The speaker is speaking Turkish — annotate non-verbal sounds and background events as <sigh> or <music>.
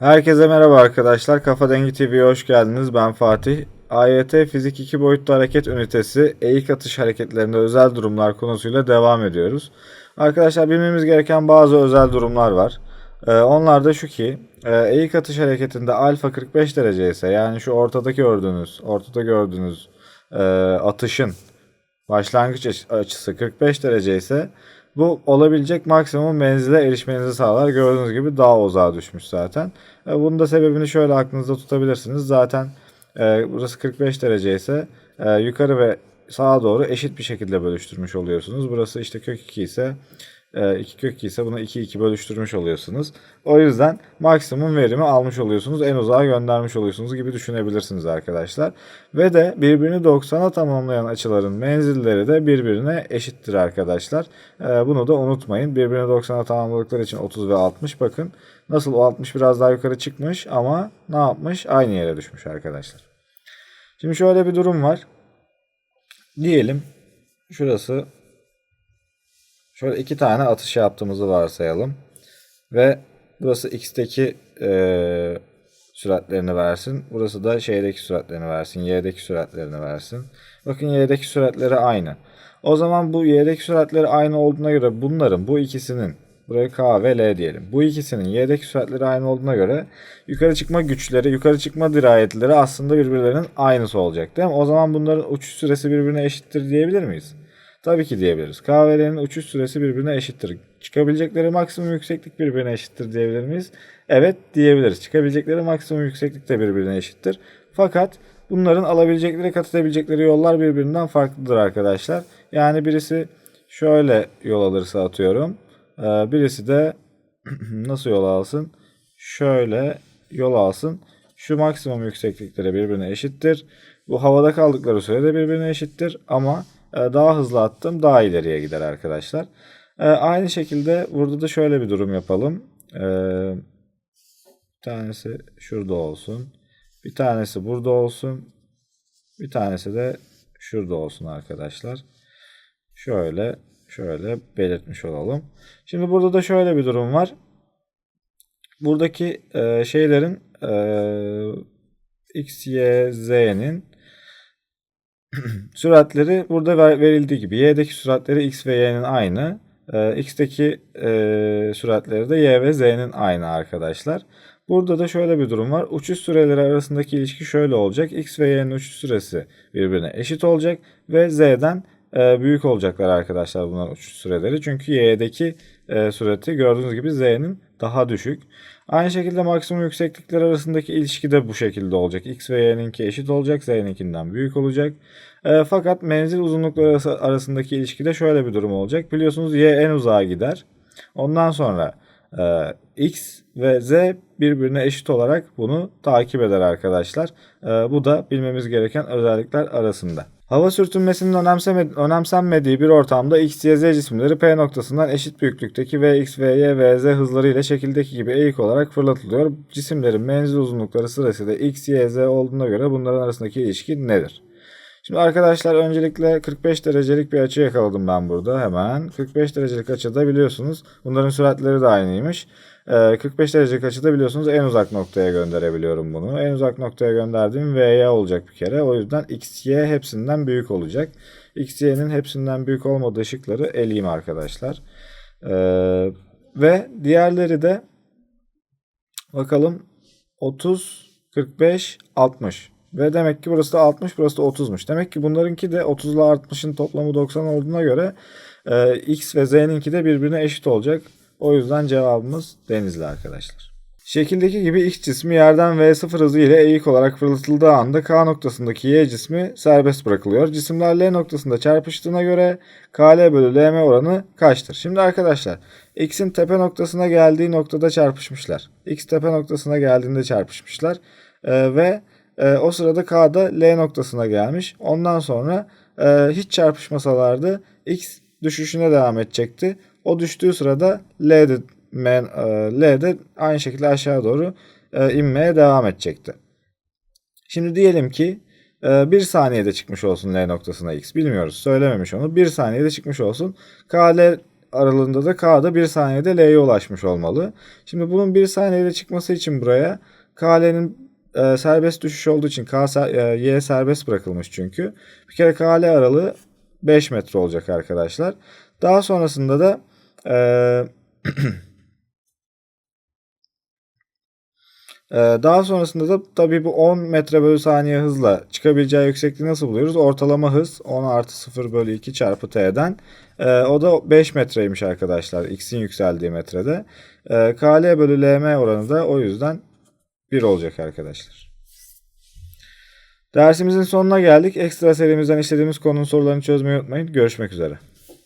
Herkese merhaba arkadaşlar. Kafa Dengi TV'ye hoş geldiniz. Ben Fatih. AYT Fizik 2 boyutlu hareket ünitesi eğik atış hareketlerinde özel durumlar konusuyla devam ediyoruz. Arkadaşlar bilmemiz gereken bazı özel durumlar var. Ee, onlar da şu ki e, eğik atış hareketinde alfa 45 derece ise yani şu ortadaki gördüğünüz ortada gördüğünüz e, atışın başlangıç aç- açısı 45 derece ise bu olabilecek maksimum menzile erişmenizi sağlar. Gördüğünüz gibi daha uzağa düşmüş zaten. E, Bunun da sebebini şöyle aklınızda tutabilirsiniz. Zaten e, burası 45 derece ise e, yukarı ve sağa doğru eşit bir şekilde bölüştürmüş oluyorsunuz. Burası işte kök 2 ise 2 kök 2 ise bunu 2 2 bölüştürmüş oluyorsunuz. O yüzden maksimum verimi almış oluyorsunuz. En uzağa göndermiş oluyorsunuz gibi düşünebilirsiniz arkadaşlar. Ve de birbirini 90'a tamamlayan açıların menzilleri de birbirine eşittir arkadaşlar. Ee, bunu da unutmayın. Birbirini 90'a tamamladıkları için 30 ve 60 bakın. Nasıl o 60 biraz daha yukarı çıkmış ama ne yapmış? Aynı yere düşmüş arkadaşlar. Şimdi şöyle bir durum var. Diyelim şurası Şöyle iki tane atış yaptığımızı varsayalım. Ve burası x'teki eee, süratlerini versin. Burası da şeydeki süratlerini versin. Y'deki süratlerini versin. Bakın y'deki süratleri aynı. O zaman bu y'deki süratleri aynı olduğuna göre bunların bu ikisinin buraya K ve L diyelim. Bu ikisinin y'deki süratleri aynı olduğuna göre yukarı çıkma güçleri, yukarı çıkma dirayetleri aslında birbirlerinin aynısı olacak değil mi? O zaman bunların uçuş süresi birbirine eşittir diyebilir miyiz? Tabii ki diyebiliriz. Kahvelerin uçuş süresi birbirine eşittir. Çıkabilecekleri maksimum yükseklik birbirine eşittir diyebilir miyiz? Evet diyebiliriz. Çıkabilecekleri maksimum yükseklik de birbirine eşittir. Fakat bunların alabilecekleri kat edebilecekleri yollar birbirinden farklıdır arkadaşlar. Yani birisi şöyle yol alırsa atıyorum. Ee, Birisi de <clears throat> nasıl yol alsın? Şöyle yol alsın. Şu maksimum yükseklikleri birbirine eşittir. Bu havada kaldıkları süre de birbirine eşittir ama daha hızlı attım daha ileriye gider arkadaşlar. E, Aynı şekilde burada da şöyle bir durum yapalım. E, Bir tanesi şurada olsun. Bir tanesi burada olsun. Bir tanesi de şurada olsun arkadaşlar. Şöyle şöyle belirtmiş olalım. Şimdi burada da şöyle bir durum var. Buradaki e, şeylerin e, x, y, z'nin <clears throat> süratleri burada ver- verildiği gibi. Y'deki süratleri x ve y'nin aynı. Ee, x'teki e, süratleri de y ve z'nin aynı arkadaşlar. Burada da şöyle bir durum var. Uçuş süreleri arasındaki ilişki şöyle olacak. x ve y'nin uçuş süresi birbirine eşit olacak ve z'den e, büyük olacaklar arkadaşlar bunlar uçuş süreleri. Çünkü y'deki e, sürati gördüğünüz gibi z'nin daha düşük. Aynı şekilde maksimum yükseklikler arasındaki ilişki de bu şekilde olacak. X ve Y'ninki eşit olacak. Z'ninkinden büyük olacak. E, fakat menzil uzunlukları arası- arasındaki ilişkide şöyle bir durum olacak. Biliyorsunuz Y en uzağa gider. Ondan sonra e, X ve Z birbirine eşit olarak bunu takip eder arkadaşlar. E, bu da bilmemiz gereken özellikler arasında. Hava sürtünmesinin önemsenmediği bir ortamda X, Y, Z cisimleri P noktasından eşit büyüklükteki Vx, Vy, Vz hızlarıyla şekildeki gibi eğik olarak fırlatılıyor. Cisimlerin menzil uzunlukları sırasıyla X, Y, Z olduğuna göre bunların arasındaki ilişki nedir? Şimdi arkadaşlar öncelikle 45 derecelik bir açı yakaladım ben burada hemen. 45 derecelik açıda biliyorsunuz bunların süratleri de aynıymış. Ee, 45 derecelik açıda biliyorsunuz en uzak noktaya gönderebiliyorum bunu. En uzak noktaya gönderdiğim V'ye olacak bir kere. O yüzden X, Y hepsinden büyük olacak. X, Y'nin hepsinden büyük olmadığı şıkları eleyeyim arkadaşlar. Ee, ve diğerleri de bakalım 30, 45, 60. Ve demek ki burası da 60, burası da 30'muş. Demek ki bunlarınki de 30 ile 60'ın toplamı 90 olduğuna göre e, X ve Z'ninki de birbirine eşit olacak. O yüzden cevabımız Denizli arkadaşlar. Şekildeki gibi X cismi yerden V0 hızı ile eğik olarak fırlatıldığı anda K noktasındaki Y cismi serbest bırakılıyor. Cisimler L noktasında çarpıştığına göre KL bölü LM oranı kaçtır? Şimdi arkadaşlar X'in tepe noktasına geldiği noktada çarpışmışlar. X tepe noktasına geldiğinde çarpışmışlar. Ee, ve e, o sırada K da L noktasına gelmiş. Ondan sonra e, hiç çarpışmasalardı X düşüşüne devam edecekti. O düştüğü sırada L de, men, e, L de aynı şekilde aşağı doğru e, inmeye devam edecekti. Şimdi diyelim ki e, bir saniyede çıkmış olsun L noktasına X. Bilmiyoruz. Söylememiş onu. Bir saniyede çıkmış olsun. KL aralığında da K'da 1 saniyede L'ye ulaşmış olmalı. Şimdi bunun 1 saniyede çıkması için buraya KL'nin e, serbest düşüş olduğu için K, e, Y serbest bırakılmış çünkü. Bir kere KL aralığı 5 metre olacak arkadaşlar. Daha sonrasında da e, Ee, <clears throat> Daha sonrasında da tabii bu 10 metre bölü saniye hızla çıkabileceği yüksekliği nasıl buluyoruz? Ortalama hız 10 artı 0 bölü 2 çarpı t'den. Ee, o da 5 metreymiş arkadaşlar. X'in yükseldiği metrede. Ee, KL bölü LM oranı da o yüzden 1 olacak arkadaşlar. Dersimizin sonuna geldik. Ekstra serimizden işlediğimiz konunun sorularını çözmeyi unutmayın. Görüşmek üzere.